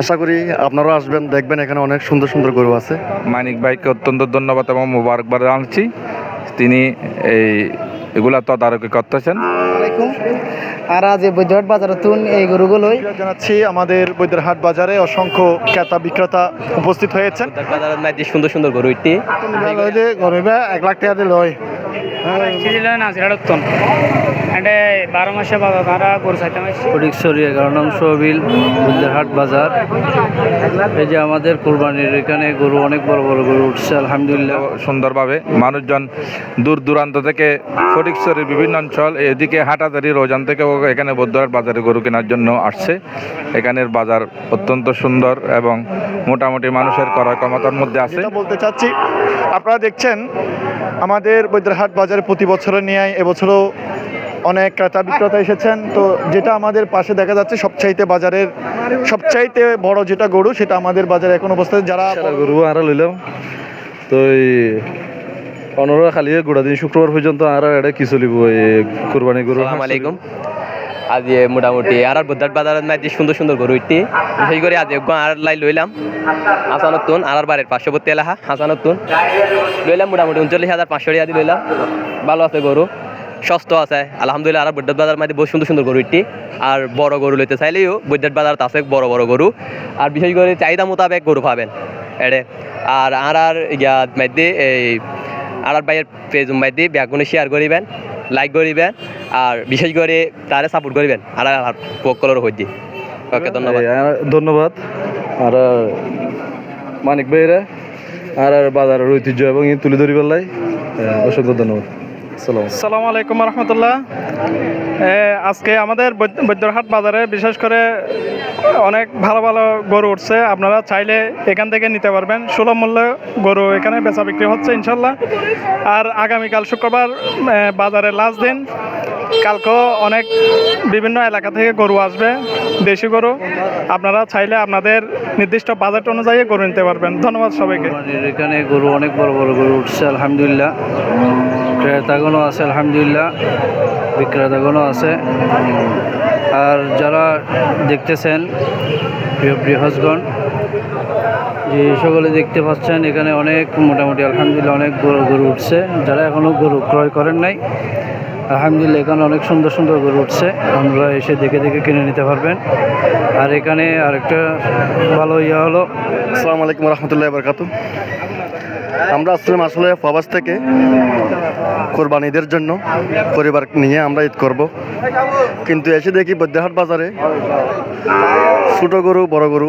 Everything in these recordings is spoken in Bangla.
আশা করি আপনারাও আসবেন দেখবেন এখানে অনেক সুন্দর সুন্দর গরু আছে। মানিক ভাইকে অত্যন্ত ধন্যবাদ এবং মুবারকবাদ জানাচ্ছি। তিনি এই এগুলা তদারকি করতেছেন। আর আজ এই বৈদ্যহাট বাজারে তুন এই গরুগুলোই জানাচ্ছি আমাদের বৈদ্যরহাট বাজারে অসংখ্য ক্রেতা বিক্রেতা উপস্থিত হয়েছেন। সুন্দর সুন্দর গরু ইটি গরিবে এক লাখ টাকা দিল ছিল না সিরাটত্তন এটা বারো মাসে বাবা তারা গরু চাইতে ফটিকছড়ি এগারো নং সহবিল বুদ্ধারহাট বাজার। এই যে আমাদের কোরবানির এখানে গরু অনেক বড় বড় গরু উঠছে আলহামদুলিল্লাহ। সুন্দরভাবে মানুষজন দূর দূরান্ত থেকে ফটিকছড়ির বিভিন্ন অঞ্চল এদিকে হাটাদারি রোজান থেকে এখানে বৌদ্ধহাট বাজারে গরু কেনার জন্য আসছে। এখানের বাজার অত্যন্ত সুন্দর এবং মোটামুটি মানুষের ক্রয় ক্ষমতার মধ্যে আছে। বলতে চাচ্ছি আপনারা দেখছেন আমাদের বৈদ্যহাট বাজারে প্রতি বছরের নিয়ে এবছরও অনেক ক্রেতা বিক্রেতা এসেছেন। তো যেটা আমাদের পাশে দেখা যাচ্ছে সবচাইতে বাজারের সবচাইতে বড় যেটা গরু সেটা আমাদের বাজারে এখন অবস্থায় যারা গরু আরও লইলাম। তো এই পনেরো খালি গোড়া দিন শুক্রবার পর্যন্ত আর এটা কি চলিব এই কোরবানি গরু। আসসালামু আলাইকুম। আজ মোটামুটি আর আর বুদ্ধাট বাজারের মধ্যে সুন্দর সুন্দর গরু ইটি বিশেষ করে আজ আর লাই লইলাম। হাসানতুন আর আর বাড়ির পার্শ্ববর্তী এলাকা হাসানতুন লইলাম মোটামুটি উনচল্লিশ হাজার পাঁচশো টাকা দিয়ে লইলাম। ভালো আছে গরু, সস্ত আছে। আলহামদুলিল্লাহ আর বৈদ্যুৎ বাজার মধ্যে বহু সুন্দর সুন্দর গরু ইটি আর বড় গরু লইতে চাইলেও বৈদ্যুৎ বাজার আছে বড় বড় গরু। আর বিশেষ করে চাহিদা মোতাবেক গরু পাবেন এড়ে। আর আর আর ইয়া মধ্যে এই আর আর পেজ মধ্যে ব্যাগগুলো শেয়ার করিবেন। লাইক করিবেন আর বিশেষ করে তারে সাপোর্ট করিবেন। আর পক্কলর হইদি ওকে, ধন্যবাদ। ধন্যবাদ। আর মানিক ভাইরা, আর বাজারের ঐতিহ্য এবং তুলে ধরি লাই অসংখ্য ধন্যবাদ। সালাম আলাইকুম রহমতুল্লাহ। আজকে আমাদের বৈদ্য- বৈদ্যরহাট বাজারে বিশেষ করে অনেক ভালো ভালো গরু উঠছে। আপনারা চাইলে এখান থেকে নিতে পারবেন। সুলভ মূল্যে গরু এখানে বেচা বিক্রি হচ্ছে ইনশাল্লাহ। আর আগামীকাল শুক্রবার বাজারে লাস্ট দিন। কালকেও অনেক বিভিন্ন এলাকা থেকে গরু আসবে দেশি গরু। আপনারা চাইলে আপনাদের নির্দিষ্ট বাজেট অনুযায়ী গরু নিতে পারবেন। ধন্যবাদ সবাইকে। এখানে গরু অনেক বড় বড় গরু উঠছে আলহামদুলিল্লাহ। ক্রেতাগণও আছে, আলহামদুলিল্লাহ। বিক্রেতাগণও আছে। আর যারা দেখতেছেন, প্রিয় বৃহস্গণ যে সকলে দেখতে পাচ্ছেন, এখানে অনেক মোটামুটি, আলহামদুলিল্লাহ, অনেক গরু গরু উঠছে। যারা এখনও গরু ক্রয় করেন নাই, আলহামদুলিল্লাহ, এখানে অনেক সুন্দর সুন্দর গরু উঠছে। আমরা এসে দেখে দেখে কিনে নিতে পারবেন। আর এখানে আরেকটা ভালো ইয়া হলো, আসসালামু আলাইকুম রহমতুল্লাহ বরকাত আমরা আসলাম আসলে ফবাস থেকে কোরবানিদের জন্য। পরিবার নিয়ে আমরা ঈদ করব। কিন্তু এসে দেখি বৈদ্যহাট বাজারে ছোট গরু, বড় গরু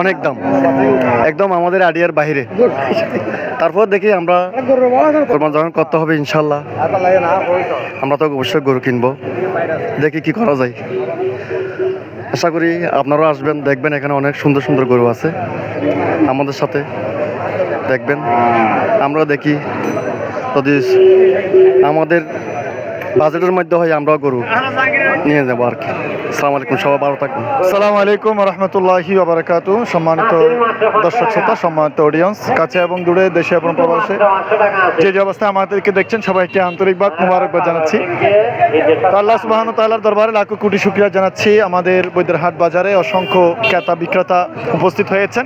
অনেক দাম। একদম আমাদের আডিয়ার বাইরে তারপর দেখি আমরা কোরবান যখন করতে হবে ইনশাল্লাহ, আমরা তো অবশ্যই গরু কিনবো। দেখি কি করা যায়। আশা করি আপনারাও আসবেন, দেখবেন এখানে অনেক সুন্দর সুন্দর গরু আছে আমাদের সাথে, দেখবেন। আমরা দেখি। যদি আমাদের বাজেটের মধ্যে হয় আমরাও গরু নিয়ে যাব আর কি। আসসালামু আলাইকুম, সবাই ভালো থাকবেন আসসালামু আলাইকুম রহমতুল্লাহি বারাকাত সম্মানিত দর্শক শ্রোতা, সম্মানিত অডিয়েন্স কাছে এবং দূরে, দেশে এবং প্রবাসে। যে যে অবস্থায় আমাদেরকে দেখছেন, সবাইকে আন্তরিকবাদ মুবারকবাদ জানাচ্ছি। আল্লাহ সুবাহন তাল্লার দরবারে লাখো কোটি শুক্রিয়া জানাচ্ছি। আমাদের বৈদ্যরহাট বাজারে অসংখ্য ক্রেতা বিক্রেতা উপস্থিত হয়েছেন।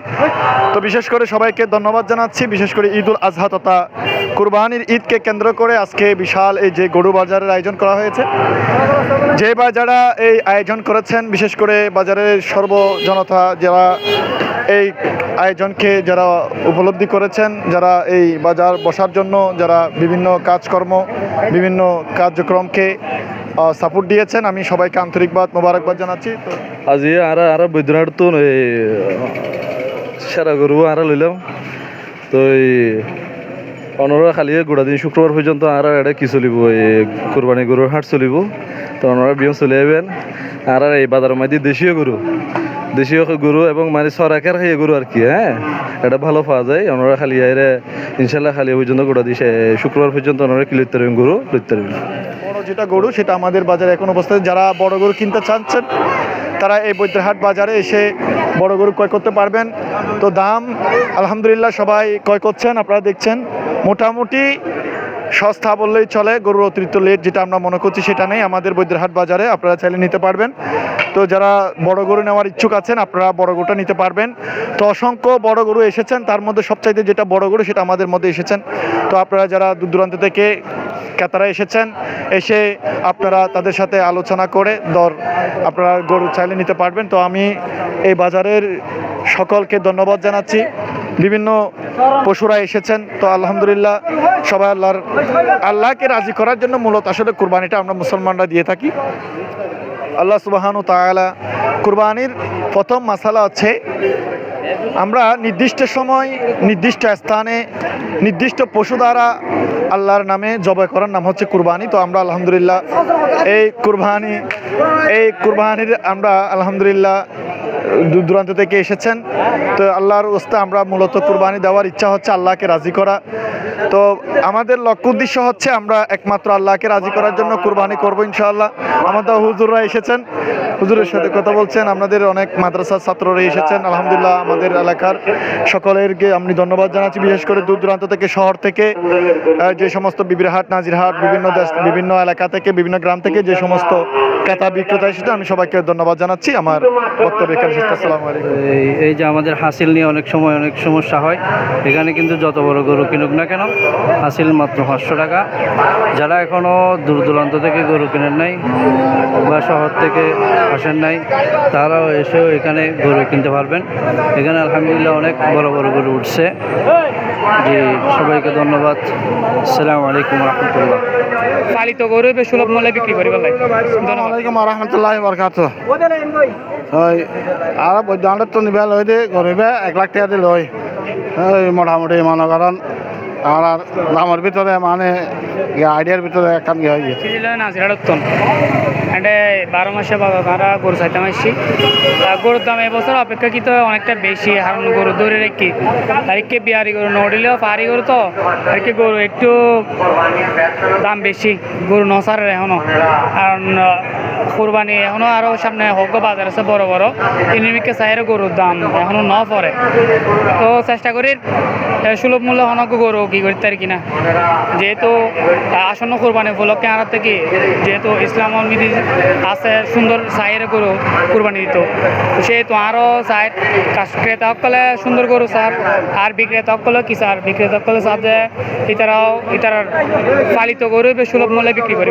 তো বিশেষ করে সবাইকে ধন্যবাদ জানাচ্ছি। বিশেষ করে ঈদ উল আজহা তথা কুরবানির ঈদকে কেন্দ্র করে আজকে বিশাল এই যে গরু বাজারের আয়োজন করা হয়েছে। যে বা যারা এই আয়োজন করেছেন, বিশেষ করে বাজারের সর্বজনতা যারা এই আয়োজনকে যারা উপলব্ধি করেছেন, যারা এই বাজার বসার জন্য যারা বিভিন্ন কাজকর্ম, বিভিন্ন কার্যক্রমকে সাপোর্ট দিয়েছেন, আমি সবাইকে আন্তরিকবাদ মোবারকবাদ জানাচ্ছি। তো আজি আর আর বৈদ্যনাথ তো সেরা গরু আর লইলাম। তো পনেরো খালি গোড়া দিন শুক্রবার পর্যন্ত আর এটা কি চলিব? এই কোরবানি গরুর হাট চলিব। তো ওনারা বিয়ম চলে যাবেন আর আর এই বাজারের মধ্যে দেশীয় গরু। দেশীয় গরু এবং মানে সরাকের খাইয়ে গরু আর কি হ্যাঁ? এটা ভালো পাওয়া যায়। ওনারা খালি আইরে ইনশাল্লাহ খালি পর্যন্ত গোড়া দিছে শুক্রবার পর্যন্ত ওনারা কি পারবেন, গরু বড় যেটা গরু, সেটা আমাদের বাজারে এখন অবস্থায়। যারা বড় গরু কিনতে চাচ্ছেন, তারা এই বৈদ্যহাট বাজারে এসে বড় গরু ক্রয় করতে পারবেন। তো দাম, আলহামদুলিল্লাহ সবাই ক্রয় করছেন, আপনারা দেখছেন। মোটামুটি সস্তা বললেই চলে, গরুর অতিরিক্ত লেট যেটা আমরা মনে করছি সেটা নেই, আমাদের বৈদ্যহাট বাজারে আপনারা চাইলে নিতে পারবেন। তো যারা বড় গরু নেওয়ার ইচ্ছুক আছেন, আপনারা বড় গরুটা নিতে পারবেন। তো অসংখ্য বড় গরু এসেছেন, তার মধ্যে সবচাইতে যেটা বড় গরু সেটা আমাদের মধ্যে এসেছেন। তো আপনারা যারা দূর দূরান্ত থেকে ক্রেতারা এসেছেন, এসে আপনারা তাদের সাথে আলোচনা করে দর আপনারা গরু চাইলে নিতে পারবেন। তো আমি এই বাজারের সকলকে ধন্যবাদ জানাচ্ছি। বিভিন্ন পশুরা এসেছেন। তো আলহামদুলিল্লাহ সবাই আল্লাহর আল্লাহকে রাজি করার জন্য মূলত আসলে কুরবানিটা আমরা মুসলমানরা দিয়ে থাকি। আল্লাহ সুবাহানু তাআলা কুরবানির প্রথম মাসালা হচ্ছে, আমরা নির্দিষ্ট সময়, নির্দিষ্ট স্থানে, নির্দিষ্ট পশু দ্বারা আল্লাহর নামে জবাই করার নাম হচ্ছে কুরবানি। তো আমরা আলহামদুলিল্লাহ এই কুরবানি এই কুরবানির আমরা আলহামদুলিল্লাহ দূর দূরান্ত থেকে এসেছেন। তো আল্লাহর ওস্তে আমরা মূলত কুরবানি দেওয়ার ইচ্ছা হচ্ছে আল্লাহকে রাজি করা। তো আমাদের লক্ষ্য উদ্দেশ্য হচ্ছে আমরা একমাত্র আল্লাহকে রাজি করার জন্য কুরবানি করব ইনশাআল্লাহ। আমাদের হুজুররা এসেছেন। হুজুরের সাথে কথা বলছেন। আপনাদের অনেক মাদ্রাসার ছাত্ররা এসেছেন। আলহামদুলিল্লাহ আমাদের এলাকার সকলেরকে আমি ধন্যবাদ জানাচ্ছি। বিশেষ করে দূর দূরান্ত থেকে, শহর থেকে যে সমস্ত বিবিরহাট নাজিরহাট বিভিন্ন দেশ, বিভিন্ন এলাকা থেকে, বিভিন্ন গ্রাম থেকে যে সমস্ত ক্রেতা বিক্রেতা এসেছে আমি সবাইকে ধন্যবাদ জানাচ্ছি। আমার বক্তব্য এখানে শেষ। আসসালামু আলাইকুম। এই যে আমাদের হাসিল নিয়ে অনেক সময় অনেক সমস্যা হয় এখানে কিন্তু যত বড় গরু কিনুক না কেন হাসিল মাত্র পাঁচশো টাকা। যারা এখনও দূর দূরান্ত থেকে গরু কেনেন নাই বা শহর থেকে আসেন নাই তারাও এসেও এখানে গরু কিনতে পারবেন। এখানে আলহামদুলিল্লাহ অনেক বড় বড় গরু উঠছে। জি সবাইকে ধন্যবাদ। আসসালামু আলাইকুম রহমতুল্লাহ। পালিত গরু বেশ সুলভ মূল্যে বিক্রি করি ধন্যবাদ। আলাইকুম রহমতুল্লাহ বরকাত আর বৈদ্যান্ডত তো নিবে লই দে, গরিবে এক লাখ টাকা দিয়ে লই। ওই মোটামুটি মনে করেন আর দামের ভিতরে মানে আইডিয়ার ভিতরে একখান হয়ে গেছে। এন্ড বারো মাসে বাবা ভাড়া গরু চাইতাম আসছি গরুর দাম এবছর অপেক্ষাকৃত অনেকটা বেশি। কারণ গরু ধরে রেখি আর কি বিহারি গরু নড়িলেও পাহাড়ি গরু তো আর কি গরু একটু দাম বেশি। গরু নসারের এখনও। কারণ আহ, কোরবানি এখনও আরও সামনে হোক বাজার আছে বড় বড়। ইনিমিকে চাইরে গরুর দাম এখনও ন পড়ে। তো চেষ্টা করি সুলভ মূল্য হনক গরু কি করতে পারি কিনা। যেহেতু আসন্ন কোরবানি উপলক্ষে আনার থেকে যেহেতু ইসলাম আছে সুন্দর সাইরে গরু কুরবানি দিত। সেহেতু আরও চাই ক্রেতা সকলে সুন্দর গরু সার আর বিক্রেতা সকলে কি সার বিক্রেতা সকলে সার যে ইতারাও ইতার পালিত গরু সুলভ মূল্যে বিক্রি করি